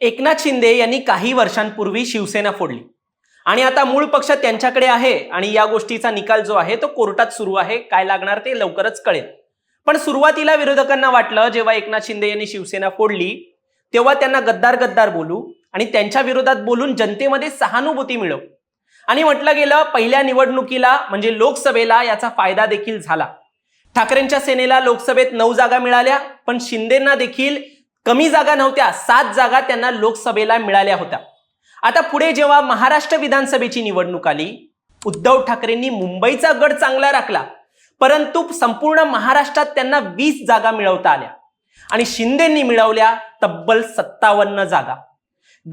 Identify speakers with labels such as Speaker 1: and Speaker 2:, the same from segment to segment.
Speaker 1: एकनाथ शिंदे यांनी काही वर्षांपूर्वी शिवसेना फोडली. आणि आता मूळ पक्ष त्यांच्याकडे आहे आणि या गोष्टीचा निकाल जो आहे तो कोर्टात सुरू आहे. काय लागणार ते लवकरच कळेल. पण सुरुवातीला विरोधकांना वाटलं जेव्हा एकनाथ शिंदे यांनी शिवसेना फोडली तेव्हा त्यांना गद्दार गद्दार बोलू आणि त्यांच्या विरोधात बोलून जनतेमध्ये सहानुभूती मिळव. आणि म्हटलं गेलं पहिल्या निवडणुकीला म्हणजे लोकसभेला याचा फायदा देखील झाला. ठाकरेंच्या सेनेला लोकसभेत नऊ जागा मिळाल्या पण शिंदेना देखील कमी जागा नव्हत्या सात जागा त्यांना लोकसभेला मिळाल्या होत्या. आता पुढे जेव्हा महाराष्ट्र विधानसभेची निवडणूक आली उद्धव ठाकरेंनी मुंबईचा गड चांगला राखला. परंतु संपूर्ण महाराष्ट्रात त्यांना वीस जागा मिळवता आल्या. आणि शिंदेंनी मिळवल्या तब्बल सत्तावन्न जागा.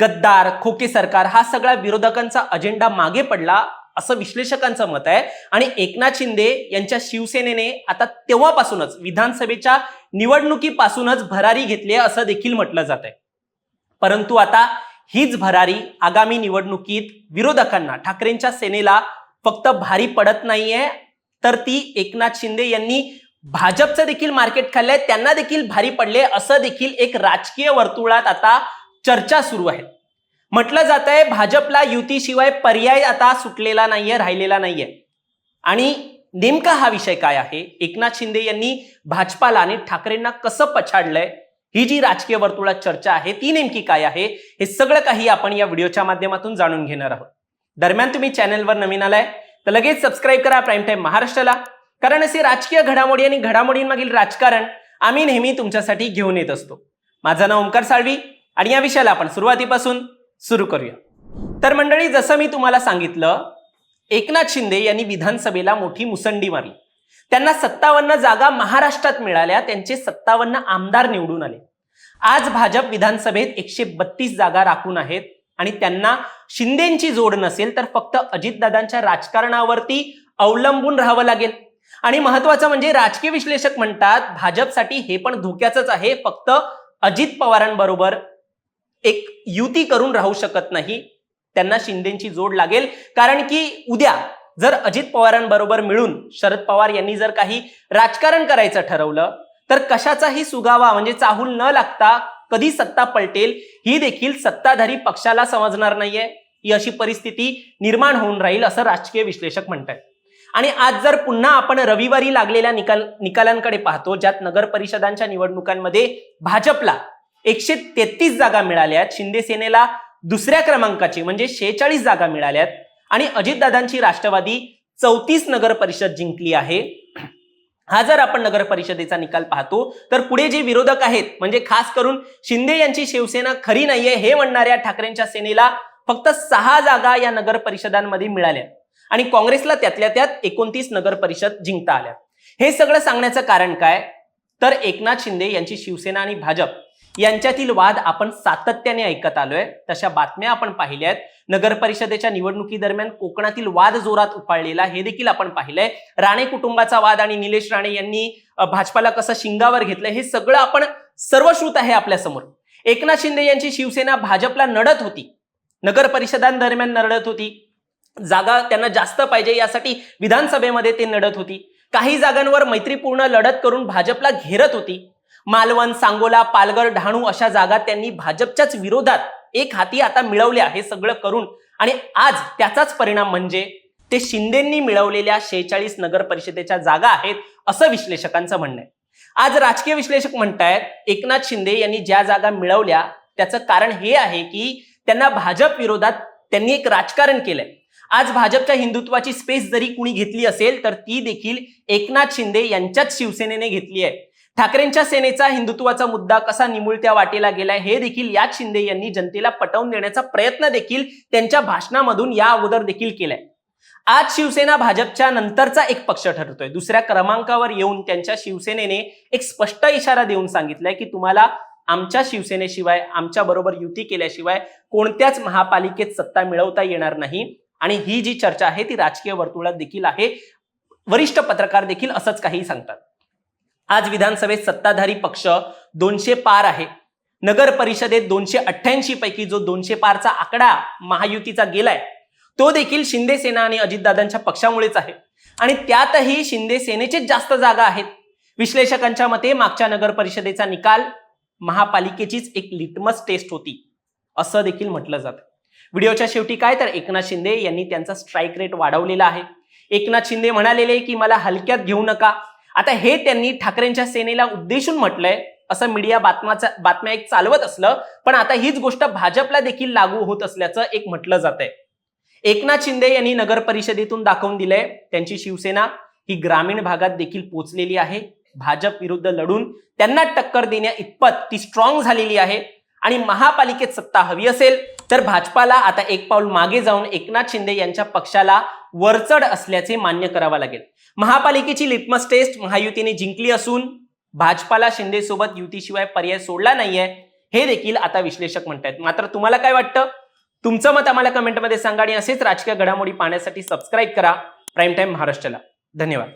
Speaker 1: गद्दार खोके सरकार हा सगळा विरोधकांचा अजेंडा मागे पडला. असं विश्लेषकांचं मत आहे. आणि एकनाथ शिंदे यांच्या शिवसेनेने आता तेव्हापासूनच विधानसभेच्या निवडणुकीपासूनच भरारी घेतली आहे असं देखील म्हटलं जात आहे. परंतु आता हीच भरारी आगामी निवडणुकीत विरोधकांना ठाकरेंच्या सेनेला फक्त भारी पडत नाहीये तर ती एकनाथ शिंदे यांनी भाजपचं देखील मार्केट खाल्लंय त्यांना देखील भारी पडले असं देखील एक राजकीय वर्तुळात आता चर्चा सुरू आहे. म्हटलं जात आहे भाजपला युतीशिवाय पर्याय आता सुटलेला नाहीये राहिलेला नाहीये. आणि नेमका हा विषय काय आहे? एकनाथ शिंदे यांनी भाजपाला आणि ठाकरेंना कसं पछाडलंय? ही जी राजकीय वर्तुळात चर्चा आहे ती नेमकी काय आहे? हे सगळं काही आपण या व्हिडिओच्या माध्यमातून जाणून घेणार आहोत. दरम्यान तुम्ही चॅनलवर नवीन आलाय तर लगेच सबस्क्राईब करा प्राईम टाईम महाराष्ट्राला कारण असे राजकीय घडामोडी आणि घडामोडींमागील राजकारण आम्ही नेहमी तुमच्यासाठी घेऊन येत असतो. माझं नाव ओंकार साळवी आणि या विषयाला आपण सुरुवातीपासून सुरू करूया. तर मंडळी जसं मी तुम्हाला सांगितलं एकनाथ शिंदे यांनी विधानसभेला मोठी मुसंडी मारली. त्यांना सत्तावन्न जागा महाराष्ट्रात मिळाल्या त्यांचे सत्तावन्न आमदार निवडून आले. आज भाजप विधानसभेत एकशे बत्तीस जागा राखून आहेत आणि त्यांना शिंदेची जोड नसेल तर फक्त अजितदादांच्या राजकारणावरती अवलंबून राहावं लागेल. आणि महत्वाचं म्हणजे राजकीय विश्लेषक म्हणतात भाजपसाठी हे पण धोक्याचंच आहे फक्त अजित पवारांबरोबर एक युती करून राहू शकत नाही त्यांना शिंदेची जोड लागेल. कारण की उद्या जर अजित पवारांबरोबर मिळून शरद पवार यांनी जर काही राजकारण करायचं ठरवलं तर कशाचाही सुगावा म्हणजे चाहूल न लागता कधी सत्ता पलटेल ही देखील सत्ताधारी पक्षाला समजणार नाहीये. ही अशी परिस्थिती निर्माण होऊन राहील असं राजकीय विश्लेषक म्हणतात आणि आज जर पुन्हा आपण रविवारी लागलेल्या निकाल निकालांकडे पाहतो ज्यात नगर परिषदांच्या निवडणुकांमध्ये भाजपला एकशे तेहतीस जागा मिळाल्या आहेत शिंदे सेनेला दुसऱ्या क्रमांकाची म्हणजे शेहेचाळीस जागा मिळाल्यात. आणि अजितदादांची राष्ट्रवादी चौतीस नगर परिषद जिंकली आहे. हा जर आपण नगर परिषदेचा निकाल पाहतो तर पुढे जे विरोधक आहेत म्हणजे खास करून शिंदे यांची शिवसेना खरी नाहीये हे म्हणणाऱ्या ठाकरेंच्या सेनेला फक्त सहा जागा या नगर परिषदांमध्ये मिळाल्या आणि काँग्रेसला त्यातल्या त्यात एकोणतीस नगर परिषद जिंकता आल्या. हे सगळं सांगण्याचं कारण काय? तर एकनाथ शिंदे यांची शिवसेना आणि भाजप यांच्यातील वाद आपण सातत्याने ऐकत आलोय. तशा बातम्या आपण पाहिल्या आहेत. नगर परिषदेच्या निवडणुकी दरम्यान कोकणातील वाद जोरात उफाळलेला हे देखील आपण पाहिलंय. राणे कुटुंबाचा वाद आणि निलेश राणे यांनी भाजपाला कसं शिंगावर घेतलं हे सगळं आपण सर्वश्रुत आहे आपल्यासमोर. एकनाथ शिंदे यांची शिवसेना भाजपला नडत होती. नगर परिषदांदरम्यान नडत होती. जागा त्यांना जास्त पाहिजे यासाठी विधानसभेमध्ये ते नडत होती. काही जागांवर मैत्रीपूर्ण लढत करून भाजपला घेरत होती. मालवण सांगोला पालघर डहाणू अशा जागा त्यांनी भाजपच्याच विरोधात एक हाती आता मिळवल्या हे सगळं करून आणि आज त्याचाच परिणाम म्हणजे ते शिंदेंनी मिळवलेल्या शेहेचाळीस नगर परिषदेच्या जागा आहेत असं विश्लेषकांचं म्हणणं आहे. आज राजकीय विश्लेषक म्हणतायत एकनाथ शिंदे यांनी ज्या जागा मिळवल्या त्याचं कारण हे आहे की त्यांना भाजप विरोधात त्यांनी एक राजकारण केलंय. आज भाजपच्या हिंदुत्वाची स्पेस जरी कुणी घेतली असेल तर ती देखील एकनाथ शिंदे यांच्याच शिवसेनेने घेतली आहे. ठाकरेंच्या सेनेचा हिंदुत्वाचा मुद्दा कसा निमुळत्या वाटेला गेलाय हे देखील याच शिंदे यांनी जनतेला पटवून देण्याचा प्रयत्न देखील त्यांच्या भाषणामधून या अगोदर देखील केलाय. आज शिवसेना भाजपच्या नंतरचा एक पक्ष ठरतोय. दुसऱ्या क्रमांकावर येऊन त्यांच्या शिवसेनेने एक स्पष्ट इशारा देऊन सांगितलाय की तुम्हाला आमच्या शिवसेनेशिवाय आमच्या बरोबर युती केल्याशिवाय कोणत्याच महापालिकेत सत्ता मिळवता येणार नाही. आणि ही जी चर्चा आहे ती राजकीय वर्तुळात देखील आहे. वरिष्ठ पत्रकार देखील असंच काही सांगतात. आज विधानसभेत सत्ताधारी पक्ष दोनशे पार आहे. नगर परिषदेत दोनशे अठ्ठ्याऐंशी पैकी जो दोनशे पारचा आकडा महायुतीचा गेलाय तो देखील शिंदे सेना आणि अजितदादांच्या पक्षामुळेच आहे. आणि त्यातही शिंदे सेनेचेच जास्त जागा आहेत. विश्लेषकांच्या मते मागच्या नगर परिषदेचा निकाल महापालिकेचीच एक लिटमस टेस्ट होती असं देखील म्हटलं जातं. व्हिडिओच्या शेवटी काय? तर एकनाथ शिंदे यांनी त्यांचा स्ट्राईक रेट वाढवलेला आहे. एकनाथ शिंदे म्हणालेले की मला हलक्यात घेऊ नका. आता हे त्यांनी ठाकरेंच्या सेनेला उद्देशून म्हटलंय असं मीडिया बातम्याचा बातम्या एक चालवत असलं पण आता हीच गोष्ट भाजपला देखील लागू होत असल्याचं एक म्हटलं जात आहे एकनाथ शिंदे यांनी नगर परिषदेतून दाखवून दिलंय त्यांची शिवसेना ही ग्रामीण भागात देखील पोचलेली आहे. भाजप विरुद्ध लढून त्यांना टक्कर देण्या इतपत ती स्ट्रॉंग झालेली आहे. आणि महापालिकेत सत्ता हवी असेल तर भाजपाला आता एक पाऊल मागे जाऊन एकनाथ शिंदे यांच्या पक्षाला वरचढ असल्याचे मान्य करावं लागेल. महापालिकेची लिटमस टेस्ट महायुतीने जिंकली असून भाजपाला शिंदे सोबत युतीशिवाय पर्याय सोडला नाहीये हे देखील आता विश्लेषक म्हणतात मात्र तुम्हाला काय वाटतं? तुमचं मत आम्हाला कमेंटमध्ये सांगा आणि असेच राजकीय घडामोडी पाहण्यासाठी सबस्क्राईब करा. प्राईम टाइम महाराष्ट्राला. धन्यवाद.